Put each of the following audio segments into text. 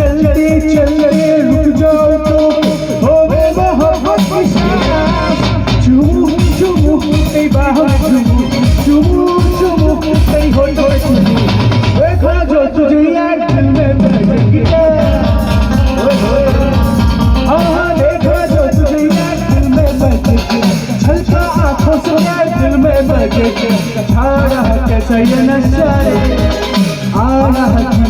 चलते चलते रुक जाओ तो। हो वे मोहब्बत की शराब चुमू चुमू ते बाहो चुमू चुमू चुमू ते हो तो। चुमू वे खा जो तुझे यार दिल में बैठ गया। हाँ, हाँ, दिल में बजे छा रहा कैसा ये नशा आ रहा है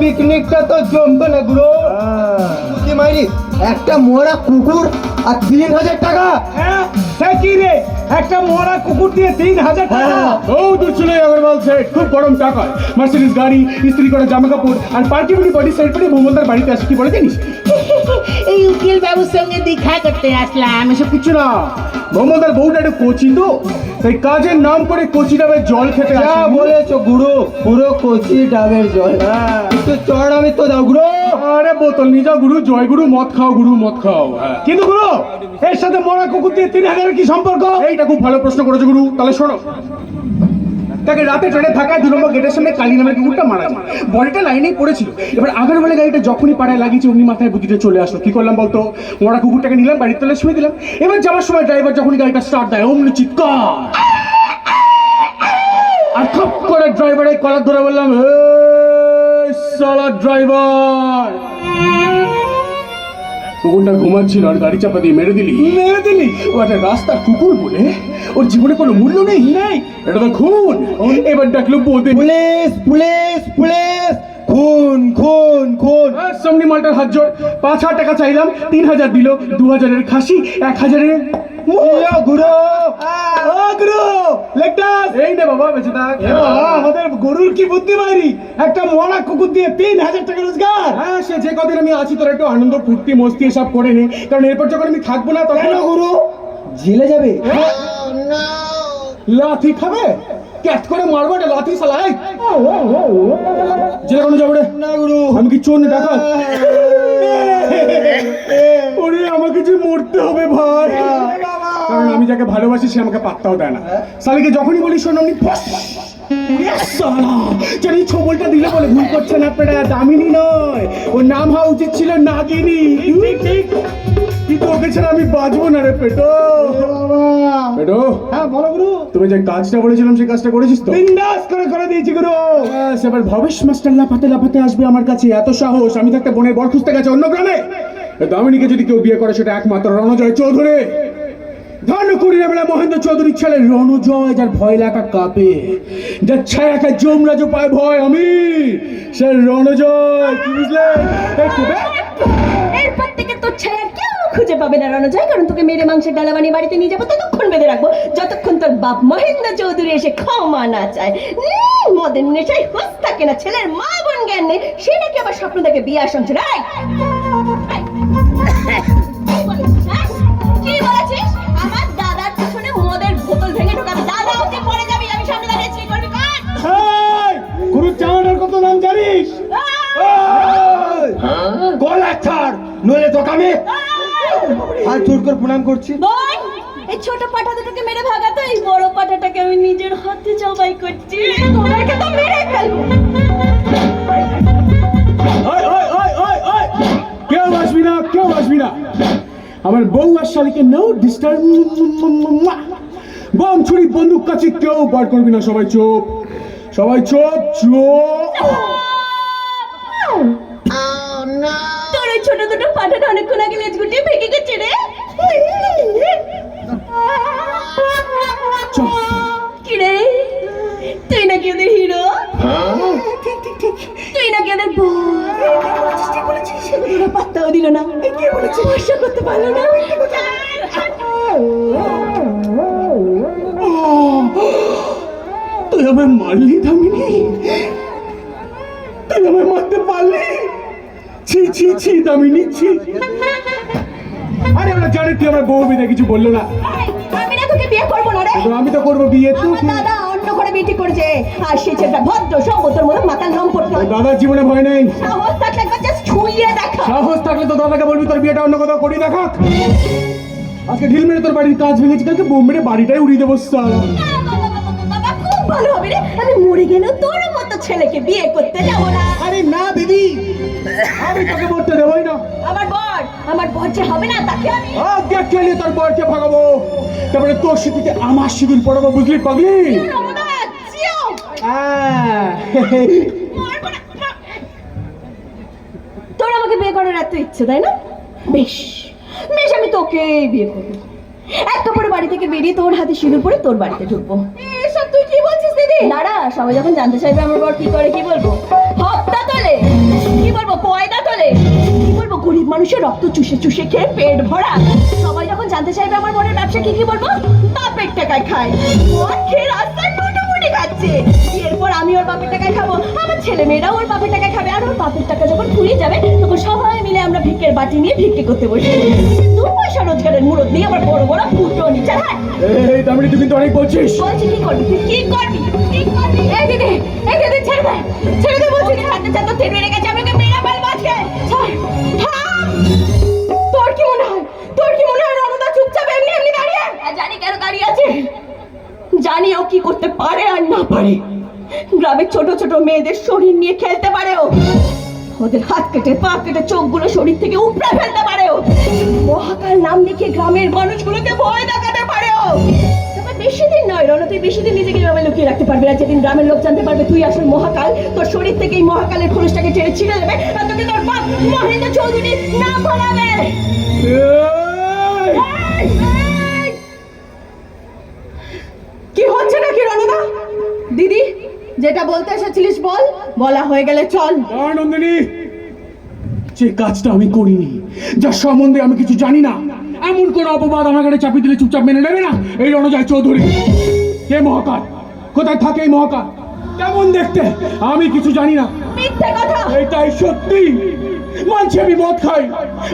পিকনিকটা তো জমতো না গুরু। ভূতি মাইরি? একটা মরা কুকুর আর তিন হাজার টাকা। হ্যাঁ সে কি রে? একটা মরা কুকুর দিয়ে তিন হাজার টাকা? হ্যাঁ। ও দুচুলে আগরওয়াল সেট খুব গরম টাকা মার্সিডিজ গাড়ি ইস্ত্রি করা জামা কাপড় আর পার্টি বডি সেট করে ভূমন্দার বাড়িতে আসে কি বলে জানিস? এই উকিল বাবুর সঙ্গে দেখা করতে আসলাম। এসব কিছু না। ভূমন্দার বউটা একটু কচি তো তাই কাজের নাম করে কচি ডাবের জল খেতে যা বলেছ গুরু পুরো কচি ডাবের জল। হ্যাঁ। একটু চড় আমি তো দাও গুরু। আরে বোতল নিয়ে যাও গুরু জয় গুরু মদ খাও গুরু মদ খাও কিন্তু গুরু এর সাথে মরা কুকুর দিয়ে তিন হাজারের কি সম্পর্ক? এইটা খুব ভালো প্রশ্ন করেছ গুরু তাহলে শোনো। তাকে রাতে ট্রেনে থাকায় দু নম্বর গেটের সামনে কালী নামের কুকুরটা মারা যায়। বডিটা লাইনেই পড়েছিল। এবার আগের বেলা গাড়িটা যখনই পাড়ায় লাগিয়েছে, অমনি মাথায় বুদ্ধিটা চলে আসলো। কি করলাম বলতো? মরা কুকুরটাকে নিলাম, বাড়ির তলে শুয়ে দিলাম। এবার যাওয়ার সময় ড্রাইভার যখনই গাড়িটা স্টার্ট দেয়, অমনি চিৎকার। আর করে ড্রাইভারের কলার ধরে বললাম সালা ড্রাইভার কুকুরটা ঘুমাচ্ছিল আর গাড়ি চাপা দিয়ে মেরে দিলি। মেরে দিলি? ও একটা রাস্তা কুকুর বলে। ওর জীবনে কোনো মূল্য নেই। নেই। এটা তো খুন। এবার ডাকলো বোধে পুলিশ পুলিশ পুলিশ! খুন খুন খুন। সামনে মালটার হাত জোর পাঁচ হাজার টাকা চাইলাম তিন হাজার দিল দু হাজারের খাসি এক হাজারের এই নে বাবা বেঁচে থাক। আমাদের গরুর কি বুদ্ধি মারি একটা মরা কুকুর দিয়ে তিন হাজার টাকা রোজগার। হ্যাঁ সে যে কদিন আমি আছি তোর একটু আনন্দ ফুর্তি মস্তি এসব করে নে। কারণ এরপর যখন আমি থাকব না তখন গুরু? জেলে যাবে? লাথি খাবে? ক্যাট করে মারবো এটা লাথি সালাই জেলে কোনো যাব রে? না গুরু। আমি কি চোর না টাকা। ওরে আমাকে যে মরতে হবে ভাই। কারণ আমি যাকে ভালোবাসি সে আমাকে পাত্তাও দেয় না। শালিকে যখনই বলি শোন আমি জানি ছবলটা দিলে বলে ভুল করছে না আপনারা দামিনী নয়। ওর নাম হওয়া উচিত ছিল নাগিনী। কিন্তু ওকে ছাড়া আমি বাঁচবো না রে পেটো। পেটো হ্যাঁ বলো গুরু। তুমি যে কাজটা বলেছিলাম সেই কাজটা করেছিস তো? বিন্দাস করে করে দিয়েছি গুরু। এবার ভবেশ মাস্টার লাফাতে লাফাতে আসবে আমার কাছে এত সাহস। আমি থাকতে বোনের বর খুঁজতে গেছে অন্য গ্রামে। দামিনীকে যদি কেউ বিয়ে করে সেটা একমাত্র রণজয় চৌধুরী। ধর্মকুড়ির বেলা মহেন্দ্র চৌধুরীর ছেলে রণজয় যার ভয় লাগা কাঁপে। যার ছায়াকে যমরাজ পায় ভয়, আমি সে রণজয় কি বুঝলে? এরপর থেকে তোর ছায়া কেউ খুঁজে পাবে না রণজয় কারণ তোকে মেরে মাংসের ডালা বানিয়ে বাড়িতে নিয়ে যাব, ততক্ষণ বেঁধে রাখব, যতক্ষণ তোর বাপ মহেন্দ্র চৌধুরী এসে ক্ষমা না চায়। মদের নেশায় হুঁশ থাকে না, ছেলের মা বোন জ্ঞান নেই সে নাকি আবার স্বপ্ন দেখে বিয়ে আসছে রাই আমি হাত জোর করে প্রণাম করছি। এই ছোট পাঠা দুটোকে মেরে ভাগাতো এই বড় পাঠাটাকে আমি নিজের হাতে জবাই করছি। তোদেরকে তো মেরে ফেলব। ওই, ওই, ওই, ওই, ওই! কেউ আসবি না কেউ আসবি না। আমার বউ আর শালিকে নো ডিস্টার্ব বম ছুরি বন্দুক কাছে কেউ বার করবি না সবাই চুপ। সবাই চুপ চুপ। তোর ওই ছোট দুটো পাঠাটা অনেকক্ষণ আগে লেজ গুটিয়ে ভেঙে গেছে রে। কিরে কি রে? তুই নাকি ওদের হিরো? তুই নাকি ওদের বল পাত্তাও দিল না। ভরসা করতে পারল না। ছি ছি দামিনী ছি আরে আমরা জানি তুই আমার বউ বিদে কিছু বলল না। আমি না তোকে বিয়ে করব না রে। আমি তো করব বিয়ে তো দাদা অন্য করে বিটি করেছে। আর সে ছেলেটা ভদ্র সভ্যতর মতো মাতাল রং করতে দাদার জীবনে ভয় নেই। সাহস থাকলে একবার জাস্ট ছুঁয়ে দেখা। সাহস থাকলে তো দাদাকে বলবি তোর বিয়েটা অন্য কোথাও করি দেখা আজকে ঢিল মেরে তোর বাড়ির কাজ ভেঙেছি কালকে বোম মেরে বাড়িটাই উড়িয়ে দেবো ভালো হবে রে। আমি মরে গেলেও তোর মতো ছেলেকে বিয়ে করতে যাব না। আরে না আমি তোকে মরতে দেবোই না। আমার বর আমার বর যে হবে না তাকে আমি আগে খেলিয়ে তোর বরকে ভাগাবো? তারপরে তোর আমার সিঁদুর পড়াবো বুঝলি পাগলি? না। তোর আমাকে বিয়ে করার এত ইচ্ছে তাই না? বেশ বেশ আমি তোকে বিয়ে করব। এক কাপড়ে বাড়ি থেকে বেরিয়ে তোর হাতে সিঁদুর পরে তোর বাড়িতে ঢুকবো। এসব তুই কি বলছিস দিদি? দাঁড়া সবাই যখন জানতে চাইবে আমার বর কি করে কি বলব? কি বলব পয়দা তোলে? কি বলব গরিব মানুষের রক্ত চুষে চুষে খেয়ে পেট ভরা। সবাই যখন জানতে চাইবে আমার বরের ব্যবসা কি কি বলব? বাপের টাকায় খায়। খেয়ে রাস্তায় মোটামুটি খাচ্ছে এরপর আমি ওর বাপের টাকায় খাব আমার ছেলে মেয়েরাও ওর বাপের টাকায় খাবে আর ওর বাপের টাকা যখন ফুরিয়ে যাবে তখন সবাই মিলে আমরা ভিক্ষের বাটি নিয়ে ভিক্ষে করতে বসে দু পয়সা রোজগারের মুরত নিয়ে আবার বড় বড় ফুটো নিচে হ্যাঁ? এই দামিনী তুই কিন্তু অনেক বলছিস। বলছি কি করবি? তুই কি করবি? কি করবি? এই দিদি এই দিদি ছেড়ে দে। ছেড়ে দে বলছি ছাড়তে তেল মেরে গেছে আমাকে মেরা মাল বাজকে ছোট ছোট মেয়েদের শরীর নিয়ে খেলতে পারে ও। ওদের হাত কেটে, পা কেটে চোখগুলো শরীর থেকে উপড়ে ফেলতে পারে ও। মহাকাল নাম লিখে গ্রামের মানুষগুলোকে ভয় দেখাতে পারে ও। বেশি দিন নয়, রণ, তুই বেশি দিন নিজেকে গ্রামে লুকিয়ে রাখতে পারবি না। যেদিন গ্রামের লোক জানতে পারবে তুই আসল মহাকাল, তোর শরীর থেকে এই মহাকালের খোলসটাকে টেনে ছিঁড়ে দেবে আর তোকে তোর বাপ মহেন্দ্র চৌধুরী না বলাবে যেটা বলতে এসেছিলিস বল বলা হয়ে গেলে চল। নন্দিনী যে কাজটা আমি করিনি যার সম্বন্ধে আমি কিছু জানি না এমন কোন অপবাদ আমার কাছে চাপিয়ে দিলে চুপচাপ মেনে নেবে না? এই রণজয় চৌধুরী কে মহাকাল কোথায় থাকে এই মহাকাল কেমন দেখতে? আমি কিছু জানি না। মিথ্যে কথা! এটাই সত্যি। মানছি আমি মদ খাই।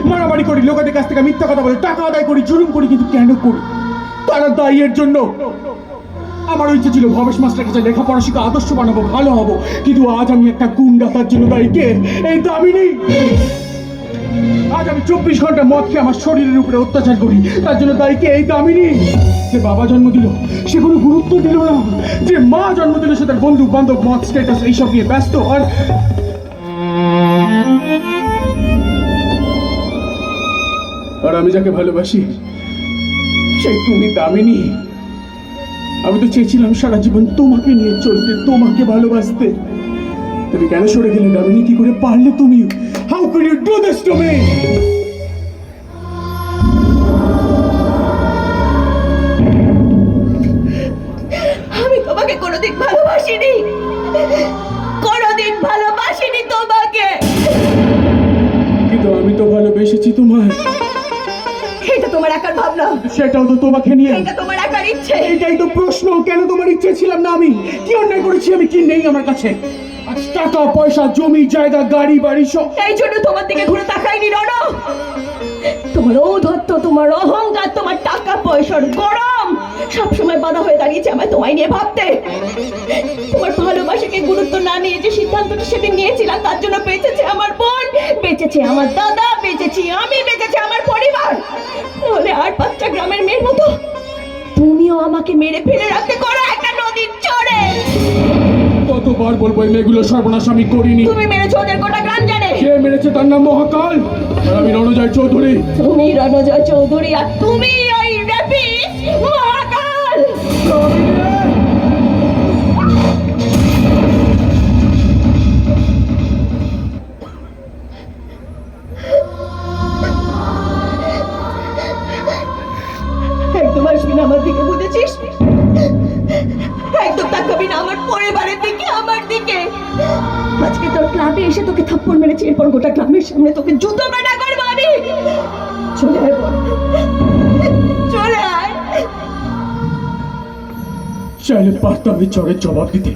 মারামারি করি লোকেদের কাছ থেকে মিথ্যা কথা বলে টাকা আদায় করি জুলুম করি কিন্তু কেন করি? তারা দায়ী এর জন্য আমার ইচ্ছে ছিল ভবেশ মাস্টার কাছে লেখাপড়া শিখে আদর্শ বানাবো, ভালো হব। কিন্তু আজ আমি একটা গুন্ডা, তার জন্য দায়ী কে? এই দামি নেই। আজ আমি চব্বিশ ঘণ্টা মদ খেয়ে আমার শরীরের উপরে অত্যাচার করি। তার জন্য দায়ী কে? এই দামিনী যে বাবা জন্ম দিল, সে কোনো গুরুত্ব দিল না। যে মা জন্ম দিল, সে তার বন্ধু, বান্ধব, মদ স্ট্যাটাস এইসব নিয়ে ব্যস্ত। আর আর আমি যাকে ভালোবাসি সেই তুমি দামিনী। আমি তো চেয়েছিলাম সারা জীবন তোমাকে নিয়ে চলতে তোমাকে ভালোবাসতে। তুমি কেন সরে গেলে দামিনী? কি করে পারলে তুমি? How could you do this to me আমি তোমাকে কোনোদিন ভালোবাসিনি। কোনোদিন ভালোবাসিনি তোমাকে। কিন্তু আমি তো ভালোবেসেছি তোমায়। এটা তোমার একার ভাবনা। সেটাও তো তোমাকে নিয়ে। এটা তোমার একার এটাই তো প্রশ্ন কেন তোমার ইচ্ছে ছিলাম না আমি? কি অন্যায় করেছি আমি কি নেই আমার কাছে? আজ টাকা পয়সা জমি জায়গা গাড়ি বাড়ি সব এই জন্য তোমার দিকে ঘুরে তাকাইনি রণ তোমার ঔদ্ধত্য তোমার অহংকার তোমার টাকা পয়সার গরম সবসময় বাধা হয়ে দাঁড়িয়েছে আমায় তোমায় নিয়ে ভাবতে। তোমার ভালোবাসাকে গুরুত্ব না নিয়ে যে সিদ্ধান্তটা সেদিন নিয়েছিলাম তার জন্য বেঁচেছে আমার বোন বেঁচেছে আমার দাদা বেঁচেছি আমি বেঁচেছে আমাকে মেরে ফেলে রাখতে করো একটা নদীর চড়ে। কতবার বলব এই মেয়েগুলো সর্বনাশ আমি করিনি। তুমি মেরেছো ওদের গোটা গ্রাম জানে। কে মেরেছে তার নাম মহাকাল? আর আমি রণজয় চৌধুরী। তুমি রণজয় চৌধুরী আর তুমি ওই র্যাপিস মহাকাল। গ্রামের তোকে জুতো কাটা করব আমি। চলে আয় চলে আয়। চাইলে পারতাম এই চরের জবাব দিতে।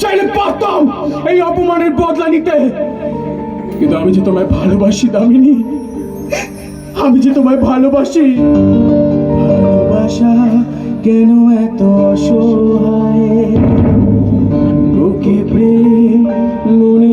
চাইলে পারতাম এই অপমানের বদলা নিতে। কিন্তু আমি যে তোমায় ভালোবাসি দামিনী আমি যে তোমায় ভালোবাসি। ভালোবাসা কেন এত অসহায়? বুকে প্রেম মনে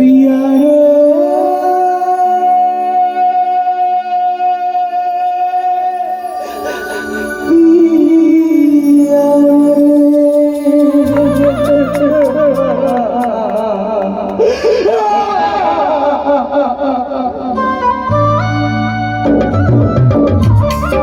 be I